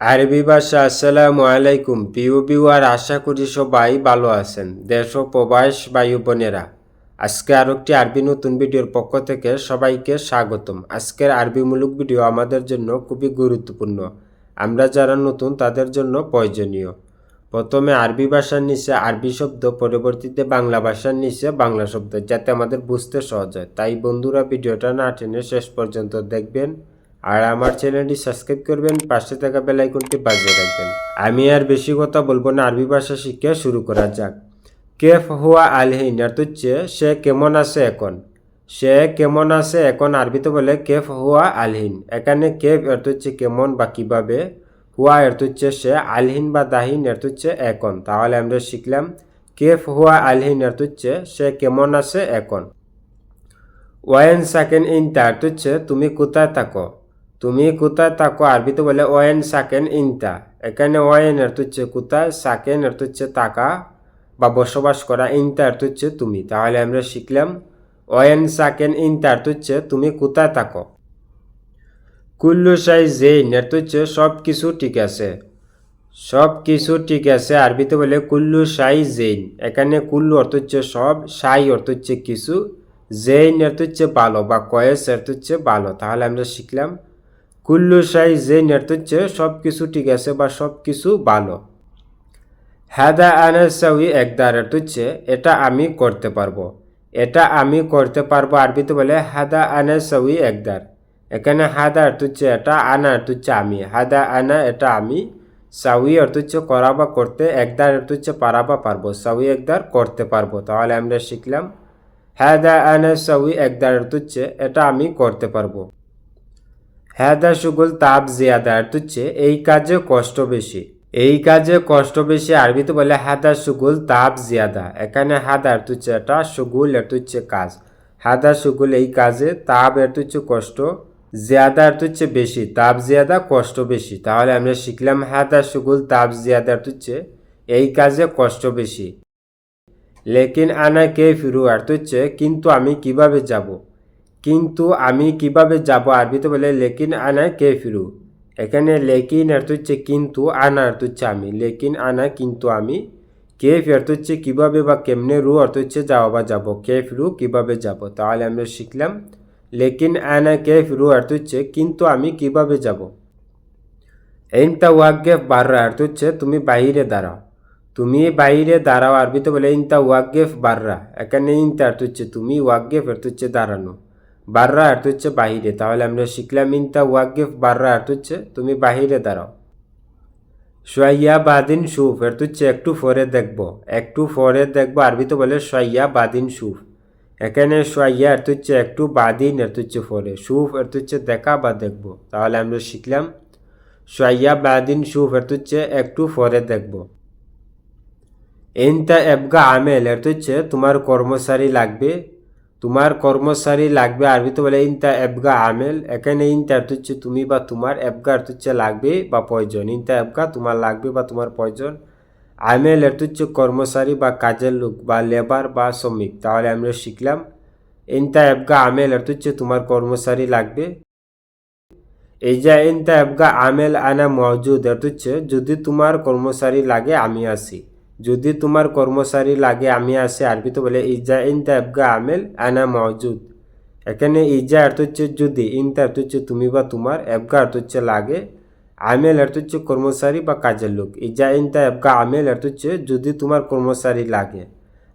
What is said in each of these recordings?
আরবি ভাষা, আসসালামু আলাইকুম। পিউ বিওয়ার আশা করি সবাই ভালো আছেন, দেশ ও প্রবাস বায়ু বোনেরা। আজকে আরও একটি আরবি নতুন ভিডিওর পক্ষ থেকে সবাইকে স্বাগতম। আজকের আরবিমূলক ভিডিও আমাদের জন্য খুবই গুরুত্বপূর্ণ। আমরা যারা নতুন, তাদের জন্য প্রয়োজনীয়। প্রথমে আরবি ভাষার নিচে আরবি শব্দ, পরবর্তীতে বাংলা ভাষার নিচে বাংলা শব্দ, যাতে আমাদের বুঝতে সহজ হয়। তাই বন্ধুরা, ভিডিওটা না টেনে শেষ পর্যন্ত দেখবেন। আর আমার চ্যানেলটি সাবস্ক্রাইব করবেন, পাশে থাকা বেল আইকনটি বাজিয়ে রাখবেন। আমি আর বেশি কথা বলব না, আরবি ভাষা শিক্ষা শুরু করা যাক। কেফ হুয়া আলহিন অর্থ হচ্ছে, সে কেমন আছে এখন? সে কেমন আছে এখন আরবিতে বলে, কেফ হুয়া আলহিন এখানে কেফ অর্থ হচ্ছে, কেমন বা কীভাবে? হুয়া অর্থ হচ্ছে, সে আলহিন বা দাহিন। অর্থ হচ্ছে, এখন। তাহলে আমরা শিখলাম, কেফ হুয়া আলহিন হচ্ছে, সে কেমন আছে এখন? ওয়েন সাকেন ইন অর্থ হচ্ছে, তুমি কোথায় থাকো? তুমি কোথায় থাকো আরবিতে বলে ওয়েন সাকেন ইনটা এখানে ওয়েন অর্থ হচ্ছে কোথায় সাকেন অর্থ হচ্ছে থাকা বা বসবাস করা ইনটা অর্থ হচ্ছে তুমি। তাহলে আমরা শিখলাম ওয়েন সাকেন ইনটা অর্থ হচ্ছে তুমি কোথায় থাকো কুল্লু সাই জেইন অর্থ হচ্ছে সব কিছু ঠিক আছে। সব কিছু ঠিক আছে আরবিতে বলে কুল্লু সাই জেইন। এখানে কুল্লু অর্থ হচ্ছে সব সাই অর্থ হচ্ছে কিছু, জেইন অর্থ হচ্ছে ভালো বা কয়েস অর্থ হচ্ছে ভালো তাহলে আমরা শিখলাম কুল্লু সাই জেইন অর্থ হচ্ছে সব কিছু ঠিক আছে বা সব কিছু ভালো হ্যাদা আনাসাউই একদার অর্থ হচ্ছে এটা আমি করতে পারব। এটা আমি করতে পারব আরবিতে বলে হাদা আনাসাউই একদার। এখানে হাদা হচ্ছে এটা, আনা হচ্ছে আমি। হাদা আনা এটা আমি। সাউই অর্থ করা বা করতে, একদার অর্থ হচ্ছে পারা বা পারব। সাউই একদার করতে পারব। তাহলে আমরা শিখলাম হ্যাদা আনা সাউই একদার অর্থ হচ্ছে এটা আমি করতে পারব। হ্যাদা সুগুল তাপ জিয়াদা অর্থ হচ্ছে এই কাজে কষ্ট বেশি। এই কাজে কষ্ট বেশি আরবিতে বলে হাদা সুগুল তাপ জিয়াদা। এখানে হাদা অর্থ হচ্ছে এটা সুগুল অর্থ হচ্ছে কাজ। হাদা সুগুল এই কাজে তাপ অর্থ হচ্ছে কষ্ট, জিয়াদা অর্থ হচ্ছে বেশি, তাপ জিয়াদা কষ্ট বেশি। তাহলে আমরা শিখলাম হাদা সুগুল তাপ জিয়াদা অর্থ হচ্ছে এই কাজে কষ্ট বেশি। লেকিন আনা কে ফিরু অর্থ হচ্ছে কিন্তু আমি কীভাবে যাব? কিন্তু আমি কীভাবে যাব আরবিতে বলে, লেকিন আনা কে ফিরু এখানে লেকিন অর্থ হচ্ছে, কিন্তু আনা অর্থ হচ্ছে, আমি। লেকিন আনা কিন্তু আমি। কেফ অর্থ হচ্ছে, কীভাবে বা কেমনে রু অর্থ হচ্ছে, যাওয়া বা যাব। কে রু, কীভাবে যাব? তাহলে আমরা শিখলাম, লেকিন আনা কে রু অর্থ হচ্ছে, কিন্তু আমি কীভাবে যাব? ইনতা ওয়াকগেফ বাররা অর্থ হচ্ছে, তুমি বাইরে দাঁড়াও। তুমি বাইরে দাঁড়াও আরবিতে বলে ইনতা ওয়াকগেফ বাররা। এখানে ইনতা অর্থ হচ্ছে, তুমি ওয়াকগেফ অর্থ হচ্ছে, দাঁড়ানো। বাররা অর্থ হচ্ছে বাহিরে। তাহলে আমরা শিখলাম ইনতা ওয়াকগেফ বাররা অর্থ হচ্ছে তুমি বাহিরে দাঁড়াও। সোয়াইয়া বাদিন সুফ অর্থ হচ্ছে একটু পরে দেখব। একটু পরে দেখব আরবিতে বলে সোয়াইয়া বাদিন সুফ। এখানে সোয়াইয়া অর্থ হচ্ছে একটু বাদিন অর্থ হচ্ছে পরে সুফ অর্থ হচ্ছে দেখা বা দেখব। তাহলে আমরা শিখলাম সোয়াইয়া বাদিন সুফ অর্থ হচ্ছে একটু পরে দেখব। এনতা এবগা আমেল অর্থ হচ্ছে তোমার কর্মচারী লাগবে তোমার কর্মচারী লাগবে আরবিতে বলে ইনতা এবগা আমেল, এখানে ইনতা অর্থ হচ্ছে তুমি বা তোমার, এবগা অর্থ হচ্ছে লাগবে বা প্রয়োজন। ইনতা এবগা তোমার লাগবে বা তোমার প্রয়োজন। আমেল অর্থ হচ্ছে কর্মচারী বা কাজের লোক বা লেবার বা শ্রমিক। তাহলে আমরা শিখলাম, ইনতা এবগা আমেল অর্থ হচ্ছে তোমার কর্মচারী লাগবে। এই যে ইনতা এবগা আমেল আনা মজুদ অর্থ হচ্ছে, যদি তোমার কর্মচারী লাগে আমি আসি যদি তোমার কর্মচারী লাগে, আমি আসি আরবিতে বলে, ইজা ইনতা এবগা আমেল, আনা মজুদ এখানে ইজা অর্থ হচ্ছে যদি ইনতা অর্থ হচ্ছে তুমি বা তোমার, এবগা অর্থ হচ্ছে লাগে। আমেল অর্থ হচ্ছে কর্মচারী বা কাজের লোক। ইজা ইনতা এবগা আমেল অর্থ হচ্ছে যদি তোমার কর্মচারী লাগে।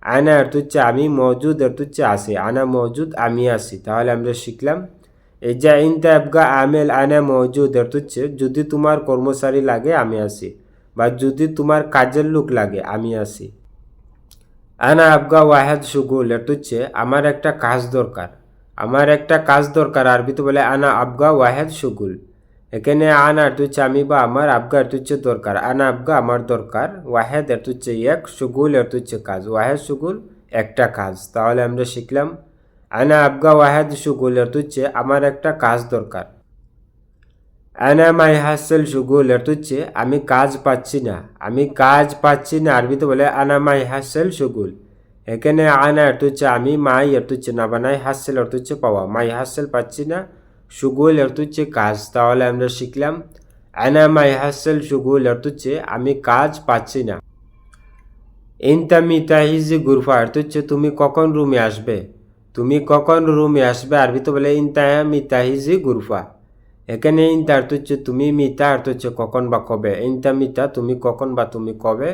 আনা অর্থ হচ্ছে আমি মজুদ অর্থ হচ্ছে আসি। আনা মজুদ আমি আসি। তাহলে আমরা শিখলাম। ইজা ইনতা এবগা আমেল, আনা মজুদ অর্থ হচ্ছে যদি তোমার কর্মচারী লাগে, আমি আসি। বা যদি তোমার কাজের লোক লাগে, আমি আসি আনা আবগা ওয়াহেদ সুগুল এটা হচ্ছে আমার একটা কাজ দরকার। আমার একটা কাজ দরকার, আরবিতে বলে আনা আবগা ওয়াহেদ সুগুল এখানে আনা এটা হচ্ছে আমি বা আমার, আবগা এটা হচ্ছে দরকার। আনা আবগা আমার দরকার, ওয়াহেদ এটা হচ্ছে এক সুগুল এটা হচ্ছে কাজ। ওয়াহেদ সুগুল একটা কাজ। তাহলে আমরা শিখলাম, আনা আবগা ওয়াহেদ সুগুল এটা হচ্ছে আমার একটা কাজ দরকার। আনা মাই হাসেল সুগুল এটা হচ্ছে আমি কাজ পাচ্ছি না আমি কাজ পাচ্ছি না আরবিতে বলে আনা মাই হাসেল সুগুল এখানে আনা অর্থ হচ্ছে আমি মাই অর্থ হচ্ছে না বানাই হাসেল অর্থ হচ্ছে পাওয়া মাই হাসেল পাচ্ছি না সুগুল অর্থ হচ্ছে কাজ তাহলে আমরা শিখলাম আনা মাই হাসেল সুগুল অর্থ হচ্ছে আমি কাজ পাচ্ছি না ইনতা মিতাহিজি গুরফা অর্থ হচ্ছে তুমি কখন রুমে আসবে তুমি কখন রুমে আসবে আরবিতে বলে ইনতাহা মিতাহিজি গুরফা এখানে ইনতা অর্থ হচ্ছে তুমি মিতা অর্থ হচ্ছে কখন বা কবে? ইনতা মিতা তুমি কখন বা তুমি কবে?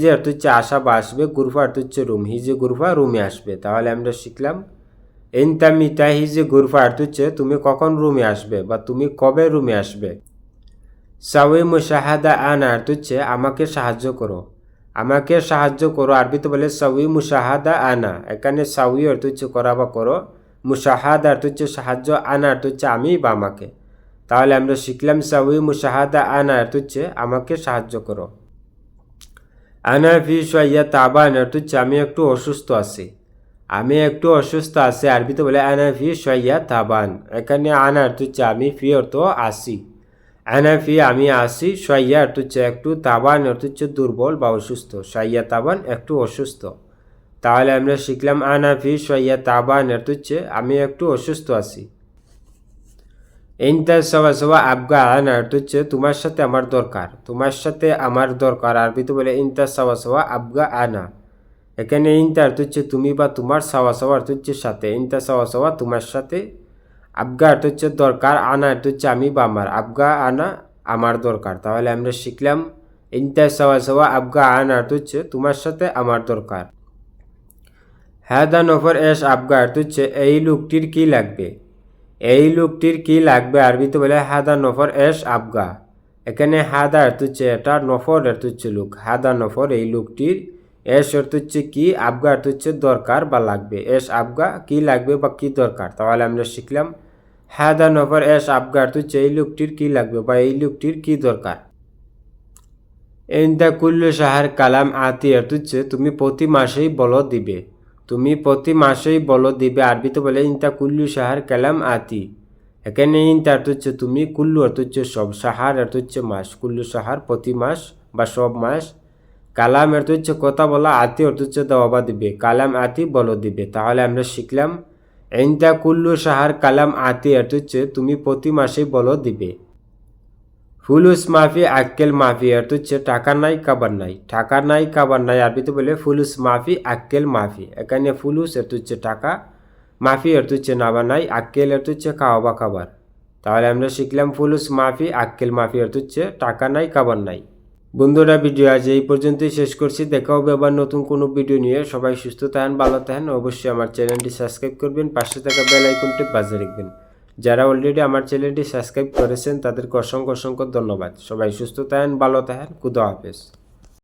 যে অর্থ হচ্ছে আসা বা আসবে, গুরফা অর্থ হচ্ছে রুম। হিজে গুরফা রুমে আসবে। তাহলে আমরা শিখলাম। ইনতা মিতা হিজে গুরফা অর্থ হচ্ছে তুমি কখন রুমে আসবে বা তুমি কবে রুমে আসবে? সাউই মুশাহাদা আনা অর্থ হচ্ছে আমাকে সাহায্য করো। আমাকে সাহায্য করো। আরবিতে বলে সাউই মুশাহাদা আনা। এখানে সাউই অর্থ হচ্ছে করা বা করো। মুশাহাদা অর্থ হচ্ছে সাহায্য, আনা অর্থ হচ্ছে আমি বা আমাকে। তাহলে আমরা শিখলাম সাউই মুশাহাদা আনা অর্থ হচ্ছে আমাকে সাহায্য করো। আনা ফি সোয়াইয়া তাবান অর্থ হচ্ছে আমি একটু অসুস্থ আছি। আমি একটু অসুস্থ আছি, আরবিতে বলে আনা ফি সোয়াইয়া তাবান। এখানে আনা অর্থ হচ্ছে আমি ফি অর্থ আসি আনা ফি আমি আসি সোয়াইয়া অর্থ হচ্ছে একটু তাবান অর্থ হচ্ছে দুর্বল বা অসুস্থ। সোয়াইয়া তাবান একটু অসুস্থ। তাহলে আমরা শিখলাম আনা ফি সোয়াইয়া তাবান অর্থ হচ্ছে আমি একটু অসুস্থ আছি। ইনতা সবা সবা আবগা অর্থ হচ্ছে তোমার সাথে আমার দরকার। তোমার সাথে আমার দরকার, আরবিতে বলে ইনতা সবা সবা আবগা আনা এখানে ইনতা অর্থ হচ্ছে তুমি বা তোমার সাওয়া সাওয়া অর্থ হচ্ছে সাথে। ইনতা সাওয়া সাওয়া তোমার সাথে আবগা অর্থ হচ্ছে দরকার আনা অর্থ হচ্ছে আমি বা আমার। আবগা আনা আমার দরকার। তাহলে আমরা শিখলাম ইনতা সাওয়া সাওয়া আবগা আনা হচ্ছে তোমার সাথে আমার দরকার। হ্যাদা নফর এস আবগা হচ্ছে এই লোকটির কি লাগবে? এই লোকটির কি লাগবে আরবিতে বলে, হাদা নফর এস আবগা। এখানে হাদা অর্থ হচ্ছে এটা নফর অর্থ হচ্ছে লোক। হাদা নফর এই লোকটির এস অর্থ হচ্ছে কি, আবগা অর্থ হচ্ছে দরকার বা লাগবে? এস আবগা, কি লাগবে বা কি দরকার তাহলে আমরা শিখলাম হাদা নফর এস আবগা অর্থ এই লোকটির কি লাগবে বা এই লোকটির কি দরকার ইন্দা কুল্লু সাহার কালাম আতি অর্থ হচ্ছে তুমি প্রতি মাসেই বল দিবে। তুমি প্রতি মাসেই বল দিবে আরবিতে বলে ইনতা কুল্লু সাহার কালাম আতি। এখানে ইনতা অর্থ হচ্ছে তুমি, কুল্লু অর্থ হচ্ছে সব সাহার অর্থ হচ্ছে মাস। কুল্লু সাহার প্রতি মাস বা সব মাস। কালাম অর্থ হচ্ছে কথা বলা, আতি অর্থ হচ্ছে দেওয়া দিবে। কালাম আতি বল দিবে, তাহলে আমরা শিখলাম। ইনতা কুল্লু সাহার কালাম আতি অর্থ হচ্ছে তুমি প্রতি মাসেই বলো দিবে। ফুলুস মাফি, আক্কেল মাফি অর্থ হচ্ছে টাকা নাই, কাবার নাই। টাকা নাই, কাবার নাই, আর আরবিতে বলে ফুলুস মাফি, আক্কেল মাফি। এখানে ফুলুস অর্থ হচ্ছে টাকা, মাফি অর্থ হচ্ছে নাবা নাই, আক্কেল অর্থ হচ্ছে খাওয়া বা খাবার। তাহলে আমরা শিখলাম ফুলুস মাফি, আক্কেল মাফি অর্থ হচ্ছে টাকা নাই, কাবার নাই। বন্ধুরা, ভিডিও আজ এই পর্যন্তই শেষ করছি। দেখা হবে আবার নতুন কোনো ভিডিও নিয়ে। সবাই সুস্থ থাকেন, ভালো থাকেন। অবশ্যই আমার চ্যানেলটি সাবস্ক্রাইব করবেন, পাশে থাকা বেল আইকনটি বাজে রাখবেন। যারা অলরেডি আমার চ্যানেলটি সাবস্ক্রাইব করেছেন, তাদেরকে অসংখ্য অসংখ্য ধন্যবাদ। সবাই সুস্থ থাকেন, ভালো থাকেন, খুদা হাফেজ।